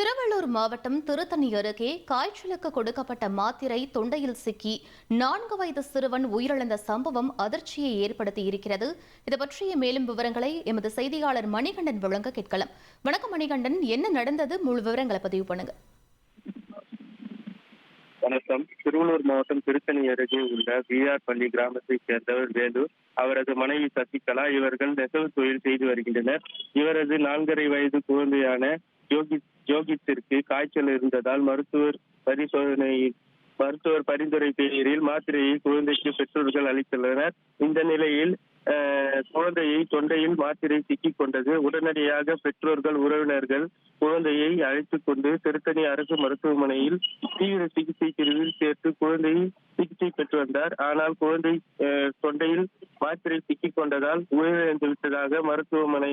திருவள்ளூர் மாவட்டம் திருத்தணி அருகே காய்ச்சலுக்கு கொடுக்கப்பட்ட மாத்திரை தொண்டையில் சிக்கி நான்கு வயது சிறுவன் உயிரிழந்த சம்பவம் அதிர்ச்சியை ஏற்படுத்தி இருக்கிறது. இது பற்றிய மேலும் விவரங்களை எமது செய்தியாளர் மணிகண்டன் வழங்க கேட்கலாம். வணக்கம் மணிகண்டன் என்ன நடந்தது? முழு விவரங்களை பதிவு பண்ணுங்க. வணக்கம். திருவள்ளூர் மாவட்டம் திருத்தணி அருகே உள்ள விஆர் பள்ளி கிராமத்தை சேர்ந்தவர் வேலு அவரது மனைவி சசிகலா இவர்கள் நெசவு தொழில் செய்து வருகின்றனர். இவரது நான்கரை வயது குழந்தையான ஜோகி ஜோகித்திற்கு காய்ச்சல் இருந்ததால் மருத்துவர் பரிசோதனை மருத்துவர் பரிந்துரை பேரில் மாத்திரையை குழந்தைக்கு பெற்றோர்கள் அளித்துள்ளனர். இந்த நிலையில் குழந்தையை தொண்டையில் மாத்திரை சிக்கிக் கொண்டது. உடனடியாக பெற்றோர்கள் உறவினர்கள் குழந்தையை அழைத்துக் கொண்டு திருத்தணி அரசு மருத்துவமனையில் தீவிர சிகிச்சை பிரிவில் சேர்த்து குழந்தை சிகிச்சை பெற்று வந்தார். ஆனால் குழந்தை அஹ், தொண்டையில் மாத்திரை சிக்கிக் கொண்டதால் உயிரிழந்து விட்டதாக மருத்துவமனை